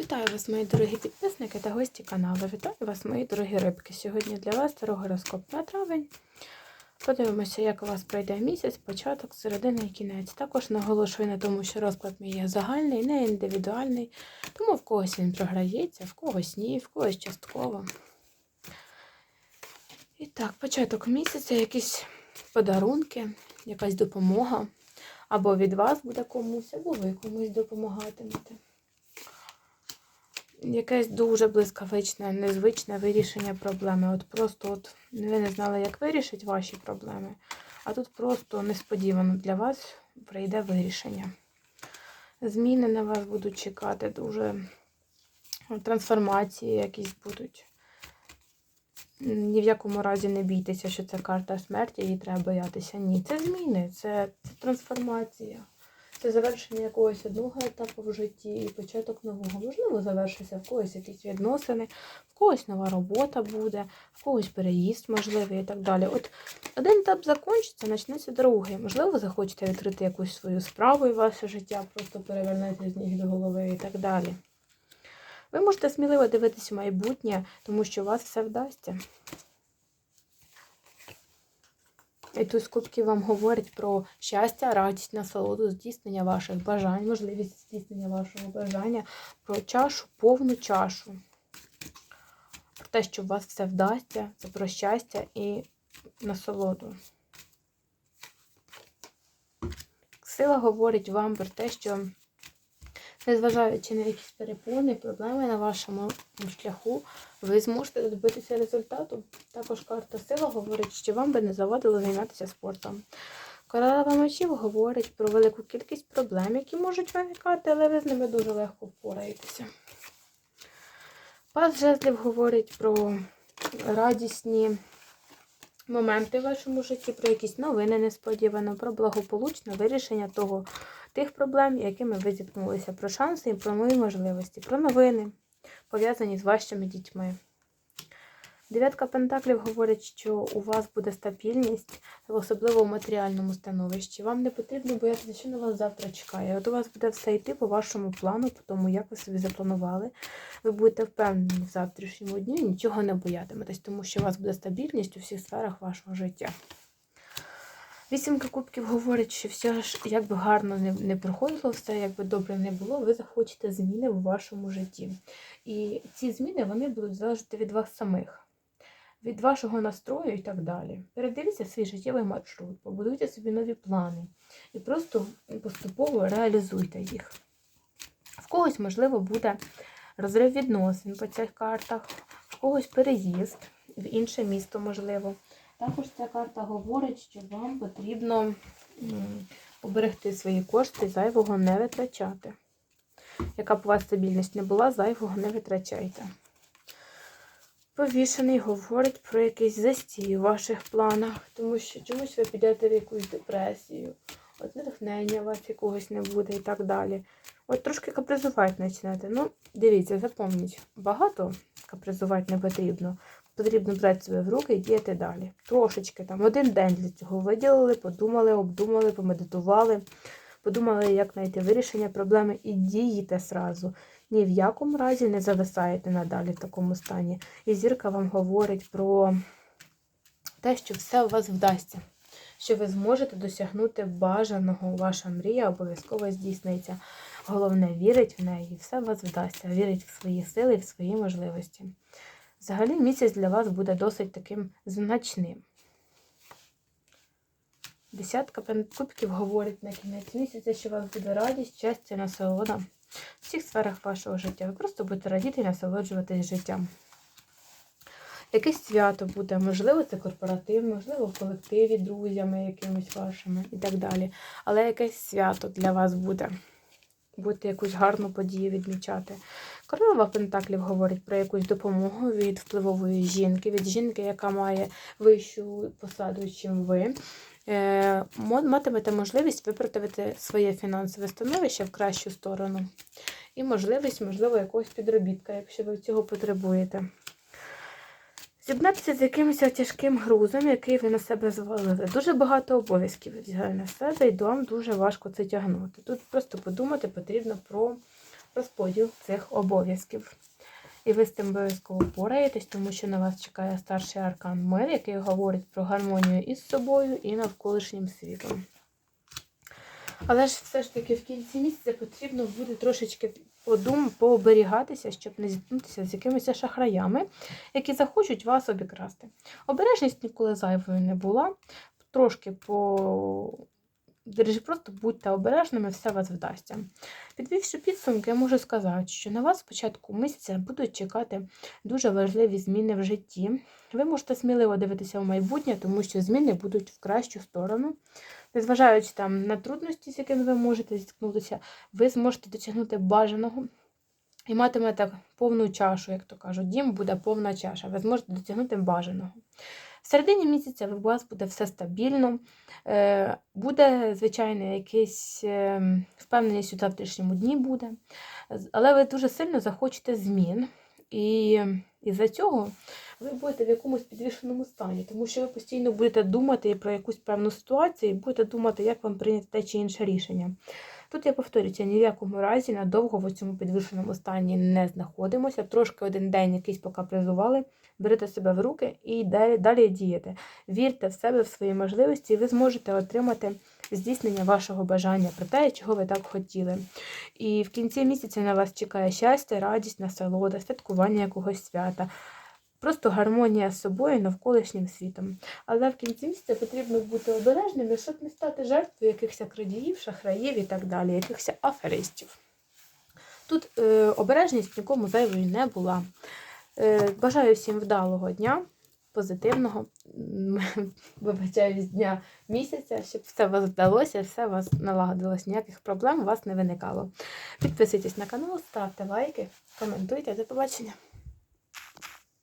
Вітаю вас, мої дорогі підписники та гості каналу. Вітаю вас, мої дорогі рибки. Сьогодні для вас гороскоп на травень. Подивимося, як у вас пройде місяць, початок, середина і кінець. Також наголошую на тому, що розклад мій є загальний, не індивідуальний, тому в когось він програється, в когось ні, в когось частково. І так, початок місяця, якісь подарунки, якась допомога. Або від вас буде комусь, або ви комусь допомагатимете якесь дуже блискавичне, незвичне вирішення проблеми. От просто от ви не знали, як вирішити ваші проблеми, а тут просто несподівано для вас прийде вирішення. Зміни на вас будуть чекати, дуже трансформації якісь будуть. Ні в якому разі не бійтеся, що це карта смерті, її треба боятися. Ні, це зміни, це, це трансформація. Це завершення якогось одного етапу в житті і початок нового. Можливо, завершиться в когось якісь відносини, в когось нова робота буде, в когось переїзд можливий і так далі. От один етап закінчиться, почнеться другий. Можливо, захочете відкрити якусь свою справу і ваше життя, просто перевернете з ніг до голови і так далі. Ви можете сміливо дивитися майбутнє, тому що у вас все вдасться. І тут кубки вам говорять про щастя, радість, насолоду, здійснення ваших бажань, можливість здійснення вашого бажання, про чашу, повну чашу. Про те, що у вас все вдасться, це про щастя і насолоду. Сила говорить вам про те, що, незважаючи на якісь перепони, проблеми на вашому шляху, ви зможете добитися результату. Також карта сила говорить, що вам би не завадило займатися спортом. Королева мечів говорить про велику кількість проблем, які можуть виникати, але ви з ними дуже легко впораєтеся. Пас жезлів говорить про радісні моменти в вашому житті, про якісь новини несподівано, про благополучне вирішення того, тих проблем, якими ви зіткнулися, про шанси і про нові можливості, про новини пов'язані з вашими дітьми. Дев'ятка Пентаклів говорить, що у вас буде стабільність, особливо в матеріальному становищі. Вам не потрібно боятися, що на вас завтра чекає. От у вас буде все йти по вашому плану, по тому, як ви собі запланували. Ви будете впевнені в завтрашньому дні, нічого не боятиметесь, тому що у вас буде стабільність у всіх сферах вашого життя. Вісімка кубків говорить, що все ж, як би гарно не, не проходило все, як би добре не було, ви захочете зміни в вашому житті. І ці зміни вони будуть залежати від вас самих, від вашого настрою і так далі. Передивіться свій життєвий маршрут, побудуйте собі нові плани і просто поступово реалізуйте їх. В когось, можливо, буде розрив відносин по цих картах, в когось переїзд в інше місто, можливо. Також ця карта говорить, що вам потрібно оберегти свої кошти, зайвого не витрачати. Яка б у вас стабільність не була, зайвого не витрачайте. Повішений говорить про якийсь застій у ваших планах, тому що чомусь ви підете в якусь депресію, от натхнення у вас якогось не буде і так далі. От трошки капризувати почнете. Ну, дивіться, запомніть, багато капризувати не потрібно потрібно брати себе в руки і діяти далі. Трошечки там один день для цього виділили, подумали, обдумали, помедитували, подумали, як знайти вирішення проблеми, і діїте сразу. Ні в якому разі не зависаєте надалі в такому стані. І зірка вам говорить про те, що все у вас вдасться. Що ви зможете досягнути бажаного, ваша мрія обов'язково здійсниться. Головне, вірить в неї, і все у вас вдасться. Вірить в свої сили, в свої можливості. Взагалі місяць для вас буде досить таким значним. Десятка кубків говорить на кінець місяця, що у вас буде радість, щастя, насолода в всіх сферах вашого життя. Ви просто будете радіти і насолоджуватись життям. Якесь свято буде, можливо, це корпоратив, можливо, в колективі, друзями якимись вашими і так далі. Але якесь свято для вас буде. Будете якусь гарну подію відмічати. Королева Пентаклів говорить про якусь допомогу від впливової жінки, від жінки, яка має вищу посаду, чим ви. Е, матимете можливість виправити своє фінансове становище в кращу сторону. І можливість, можливо, якогось підробітка, якщо ви цього потребуєте. Зібнатися з якимось тяжким грузом, який ви на себе звалили. Дуже багато обов'язків взяли на себе, і вам дуже важко це тягнути. Тут просто подумати потрібно про розподіл цих обов'язків. І ви з цим обов'язково впораєтесь, тому що на вас чекає старший аркан мир, який говорить про гармонію із собою і навколишнім світом. Але ж все ж таки в кінці місяця потрібно буде трошечки подум, пооберігатися, щоб не зіткнутися з якимись шахраями, які захочуть вас обікрасти. Обережність ніколи зайвою не була. Трошки по Держи, просто будьте обережними, все вас вдасться. Підвівши підсумки, я можу сказати, що на вас з початку місяця будуть чекати дуже важливі зміни в житті. Ви можете сміливо дивитися в майбутнє, тому що зміни будуть в кращу сторону. Незважаючи там на трудності, з якими ви можете зіткнутися, ви зможете досягнути бажаного і матимете повну чашу, як то кажуть. Дім буде повна чаша. Ви зможете досягнути бажаного. В середині місяця у вас буде все стабільно, е, буде, звичайно, якась е, впевненість у завтрашньому дні буде, але ви дуже сильно захочете змін. І із-за цього ви будете в якомусь підвішеному стані, тому що ви постійно будете думати про якусь певну ситуацію і будете думати, як вам прийняти те чи інше рішення. Тут я повторюся, ні в якому разі надовго в цьому підвішеному стані не знаходимося. Трошки один день якийсь покапризували, берете себе в руки і далі, далі дієте. Вірте в себе, в свої можливості, і ви зможете отримати здійснення вашого бажання про те, чого ви так хотіли. І в кінці місяця на вас чекає щастя, радість, насолода, святкування якогось свята. Просто гармонія з собою і навколишнім світом. Але в кінці місяця потрібно бути обережними, щоб не стати жертвою якихось крадіїв, шахраїв і так далі, якихось аферистів. Тут е, обережність нікому зайвою не була. Е, бажаю всім вдалого дня, позитивного, м, вибачаюсь, дня місяця, щоб все вас вдалося, все вас налагодилось, ніяких проблем у вас не виникало. Підписуйтесь на канал, ставте лайки, коментуйте. До побачення!